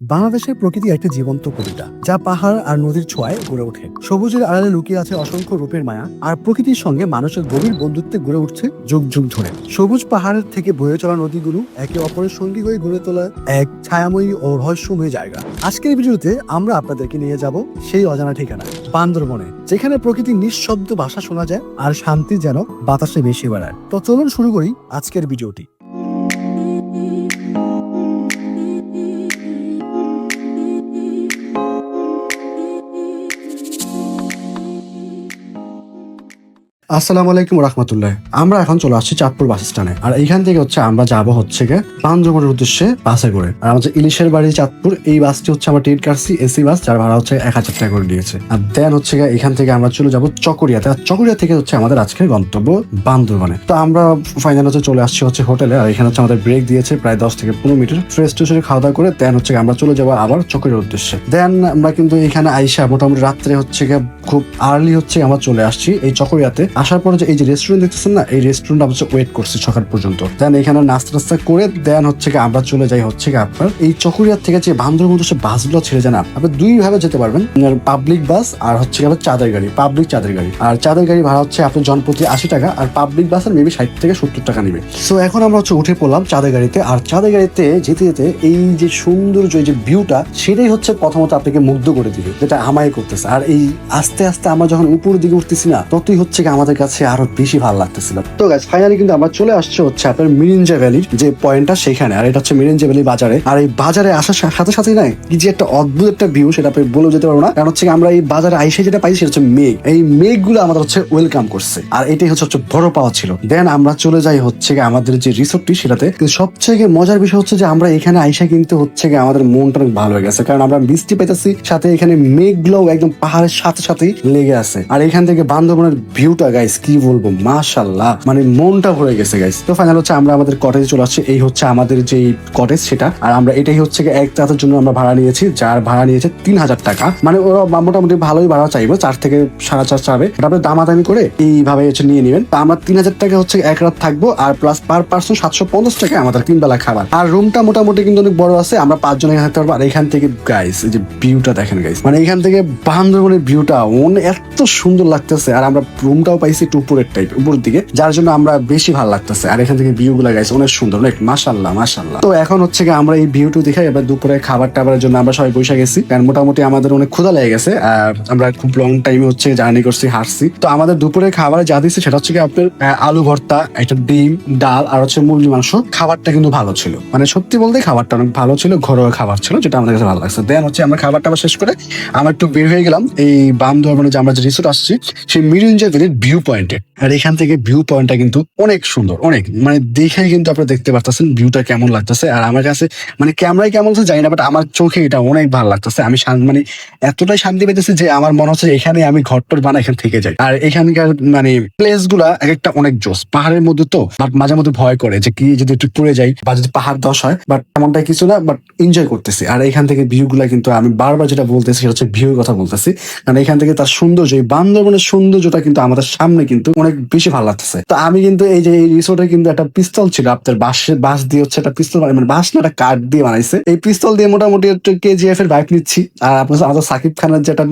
বাংলাদেশের প্রকৃতি একটি জীবন্ত কবিতা, যা পাহাড় আর নদীর ছোঁয়ায় গড়ে ওঠে। সবুজের আড়ালে লুকিয়ে আছে অসংখ্য রূপের মায়া, আর প্রকৃতির সঙ্গে মানুষের গভীর বন্ধুত্বে গড়ে উঠছে যুগ যুগ ধরে। সবুজ পাহাড়ের থেকে বয়ে চলা নদীগুলো একে অপরের সঙ্গী হয়ে গড়ে তোলা এক ছায়াময়ী ও রহস্যময় জায়গা। আজকের ভিডিওতে আমরা আপনাদেরকে নিয়ে যাব সেই অজানা ঠিকানা, বান্দরবনে, যেখানে প্রকৃতির নিঃশব্দ ভাষা শোনা যায় আর শান্তি যেন বাতাসে বেশি বেড়ায়। তো চলুন শুরু করি আজকের ভিডিওটি। আসসালামু আলাইকুম রহমতুল্লাহ। আমরা এখন চলে আসছি চাঁদপুর বাস স্ট্যান্ডে। আর এইখান থেকে হচ্ছে আমরা যাব হচ্ছে গিয়ে বান্দরবনের উদ্দেশ্যে বাসে করে। আর আমাদের ইলিশের বাড়ি চাঁদপুর, এই বাসটি হচ্ছে আমরা টিকিট কাটছি, এসি বাস, যার ভাড়া হচ্ছে এক হাজার টাকা করে দিয়েছে। আর দেন হচ্ছে গিয়ে এখান থেকে আমরা চলে যাব চকরিয়াতে। আর চকরিয়া থেকে হচ্ছে আমাদের আজকের গন্তব্য বান্দরবনে। তো আমরা ফাইনাল হচ্ছে চলে আসছি হচ্ছে হোটেলে। আর এখানে হচ্ছে আমাদের ব্রেক দিয়েছে প্রায় দশ থেকে পনেরো মিনিট ফ্রেশ ট্রেশ খাওয়া দাওয়া করে। দেন হচ্ছে আমরা চলে যাব আবার চকরিয়ার উদ্দেশ্যে। দেন আমরা কিন্তু এখানে আইসা মোটামুটি রাত্রে হচ্ছে গিয়ে খুব আর্লি হচ্ছে আমরা চলে আসছি এই চকরিয়াতে। আসার পরে যে এই যে রেস্টুরেন্ট দেখতেছেন না, এই রেস্টুরেন্ট আমরা ওয়েট করছি সকাল পর্যন্ত। দেন এখানে নাস্তা টাস্তা করে দেন হচ্ছে কি আমরা চলে যাই হচ্ছে কি আপনার এই চকরিয়ার থেকে যে বান্দরবন উদ্দেশ্যে বাসগুলো ছেড়ে যান আপনি। দুই ভাবে যেতে পারবেন পাবলিক বাস আর হচ্ছে গিয়ে চাঁদের গাড়ি পাবলিক চাঁদের গাড়ি। আর চাঁদের গাড়ি ভাড়া হচ্ছে আপনার জনপ্রতি আশি টাকা, আর পাবলিক বাসের মেবি ষাট থেকে সত্তর টাকা নিবে। সো এখন আমরা হচ্ছে উঠে পড়লাম চাঁদের গাড়িতে, আর চাঁদের গাড়িতে যেতে যেতে এই যে সৌন্দর্য যে ভিউটা সেটাই হচ্ছে প্রথমত আপনাকে মুগ্ধ করে দিবে, যেটা আমায় করতেছে। আর এই আস্তে আস্তে আমরা যখন উপরের দিকে উঠতেছি না, ততই হচ্ছে আমাদের কাছে আরও বেশি ভালো লাগতেছিল। তো গাছ ফাইনালি কিন্তু আমরা চলে আসছে হচ্ছে আপনার মিরিঞ্জা ভ্যালির যে পয়েন্টটা সেখানে। আর এটা হচ্ছে মিরিঞ্জা ভ্যালি বাজারে। আর এই বাজারে আসার সাথে সাথেই নাই কি যে একটা অদ্ভুত একটা ভিউ সেটা আপনি বলেও যেতে পারব না। কারণ হচ্ছে আমরা এই বাজারে আইসে যেটা পাইছি, সেটা হচ্ছে মেঘ। এই মেঘগুলো আমাদের হচ্ছে ওয়েলকাম করছে। আর এটাই হচ্ছে হচ্ছে বড় পাওয়া ছিল। দেন আমরা চলে যাই হচ্ছে আমাদের যে রিসোর্টটি সেটাতে। কিন্তু সবচেয়ে মজার বিষয় হচ্ছে যে আমরা এখানে আইসা কিন্তু হচ্ছে আমাদের মনটা অনেক ভালো হয়ে গেছে। কারণ আমরা বৃষ্টি পাইতেছি সাথে এখানে মেঘগুলো একদম পাহাড়ের সাথে সাথেই লেগে আছে। আর এখান থেকে বান্দরবনের ভিউটা গাইস কি বলব? মাশাল্লাহ মানে মনটা ভরে গেছে গাইস তো ফাইনাল হচ্ছে আমরা আমাদের কটেজে চলে আসছি। এই হচ্ছে আমাদের যে কটেজ সেটা। আর আমরা এটাই হচ্ছে এক রাতের জন্য আমরা ভাড়া নিয়েছি। যার ভাড়া নিয়েছে তিন হাজার টাকা। মানে ওরা মোটামুটি ভালোই ভাড়া চাইব। চার থেকে সাড়ে চার চাবে। তারপরে দামাদামি করে এইভাবে হচ্ছে নিয়ে নেবেন। তো আমরা তিন হাজার টাকা হচ্ছে এক রাত থাকব। আর প্লাস পার পার্সন সাতশো পঞ্চাশ টাকা আমাদের তিন বেলা খাবার। আর রুমটা মোটামুটি কিন্তু অনেক বড় আছে। আমরা পাঁচজন এখানে থাকতে পারব। আর এখান থেকে গাইস এই যে ভিউটা দেখেন গাইস মানে এখান থেকে বান্দরবনের ভিউটা অনেক এত সুন্দর লাগতেছে। আর আমরা রুমটাও পাইছি একটু উপরের টাইপ উপরের দিকে, যার জন্য আমরা বেশি ভালো লাগতেছে। আর এখান থেকে ভিউ গুলা গাইছে অনেক সুন্দর, অনেক মাসাল্লাহ মাসাল্লাহ তো এখন হচ্ছে কি আমরা এই ভিউটু দেখে এবার দুপুরে খাবার টাবারের জন্য আমরা সবাই বসে গেছি। কারণ মোটামুটি আমাদের অনেক ক্ষুধা লেগে গেছে, আর আমরা খুব লং টাইমে হচ্ছে জার্নি করছি, হাঁটছি। তো আমাদের দুপুরে খাবারে যা দিচ্ছে সেটা হচ্ছে কি আপনার আলু ভর্তা, একটা ডিম, ডাল, আর হচ্ছে মুরগি মাংস। খাবারটা কিন্তু ভালো ছিল। মানে সত্যি বলতে খাবারটা অনেক ভালো ছিল, ঘরোয়া খাবার ছিল, যেটা আমাদের কাছে ভালো লাগছে। দেন হচ্ছে আমরা খাবার টাবার শেষ করে, আমরা একটু বের হয়ে গেলাম, এই বান্দরবনে যে আমরা যে রিসোর্ট আসছি, সেই মিরিঞ্জা ভ্যালির ভিউ পয়েন্টে আর এখান থেকে ভিউ পয়েন্টটা কিন্তু অনেক সুন্দর, অনেক। মানে দেখে কিন্তু আপনারা দেখতে পারতেছেন ভিউটা কেমন লাগতেছে। আর আমার কাছে মানে ক্যামেরায় কেমন আছে জানি না বাট আমার চোখে এটা অনেক ভালো লাগতেছে। আমি মানে এতটাই শান্তি পেতেছি যে আমার মনে হচ্ছে এখানে আমি ঘরটর বানা এখানে থেকে যাই। আর এখানকার মানে প্লেসগুলা এক একটা অনেক জোস। পাহাড়ের মধ্যে তো বাট মাঝে মধ্যে ভয় করে যে কি যদি একটু পড়ে যাই বা যদি পাহাড় দশ হয় বাট এমনটাই কিছু না বাট এনজয় করতেছি। আর এখান থেকে ভিউ গুলা কিন্তু আমি বারবার যেটা বলতেছি সেটা হচ্ছে ভিউ কথা বলতেছি। কারণ এখান থেকে তার সৌন্দর্য, এই বান্দরবনের সৌন্দর্যটা কিন্তু আমাদের সামনে কিন্তু অনেক বেশি ভালো লাগতেছে। তো আমি কিন্তু এই যে এই রিসোর্টে কিন্তু একটা পিস্তল ছিল, আপনার বাঁশ বাঁশ দিয়ে হচ্ছে একটা পিস্তল মানে বাঁশ না, একটা কাঠ দিয়ে বানাইছে। এই পিস্তল দিয়ে মোটামুটি একটু কেজিএফ এর বাইক নিচ্ছি। আর আপনার আমাদের সাকিব খানের যে একটা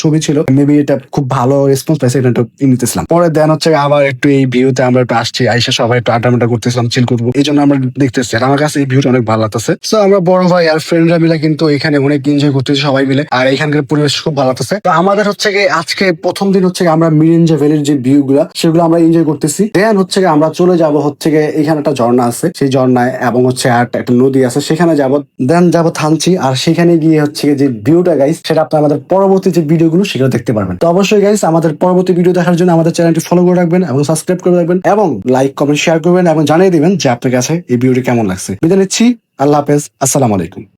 ছবি ছিল মেবি এটা খুব ভালো রেসপন্স পাইছে, এটা একটু নিতেছিলাম। পরে দেন হচ্ছে আবার একটু এই ভিউতে আমরা একটু আসছি, আইসা সবাই একটু আড্ডা মাড্ডা করতেছিলাম চিল করব। এই জন্য আমরা দেখতেছি। আর আমার কাছে এই ভিউটা অনেক ভালো লাগতেছে। তো আমরা বড় ভাই আর ফ্রেন্ডরা মিলে কিন্তু এখানে অনেক এনজয় করতেছি সবাই মিলে। আর এখানকার পরিবেশ খুব ভালো লাগতেছে। তো আমাদের হচ্ছে আজকে প্রথম দিন হচ্ছে আমরা মিরিঞ্জা ভ্যালির যে ভিউ গুলা সেগুলো আমরা এনজয় করতেছি। দেন হচ্ছে আমরা চলে যাব হচ্ছে গিয়ে এখানে একটা ঝর্ণা আছে। সেই ঝর্ণায় এবং হচ্ছে আর একটা নদী আছে। সেখানে যাব দেন যাব থানচি। আর সেখানে গিয়ে হচ্ছে যে ভিউটা গাইস সেটা আপনার আমাদের পরবর্তী যে ভিডিওগুলো সেগুলো দেখতে পারবেন। তো অবশ্যই গাইস আমাদের পরবর্তী ভিডিও দেখার জন্য আমাদের চ্যানেলটি ফলো করে রাখবেন এবং সাবস্ক্রাইব করে রাখবেন এবং লাইক কমেন্ট শেয়ার করবেন এবং জানিয়ে দিবেন যে আপনার কাছে এই ভিডিওটি কেমন লাগছে। বিদায় নিচ্ছি। আল্লাহ হাফেজ। আসসালামু আলাইকুম।